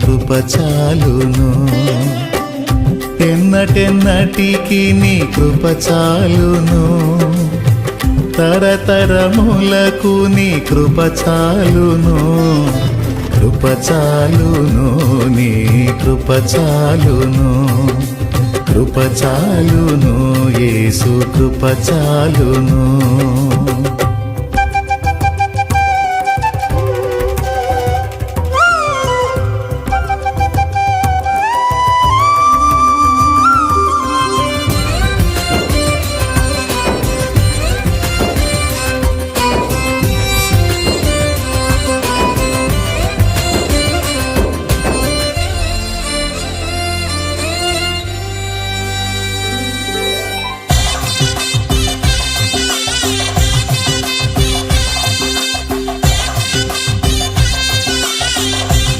కృప చాలును. ఎన్నటెన్నటికి నీ కృప చాలును. తరతరములకు నీ కృప చాలును. కృప చాలును నీ కృప చాలును. కృప చాలును యేసు కృప చాలును.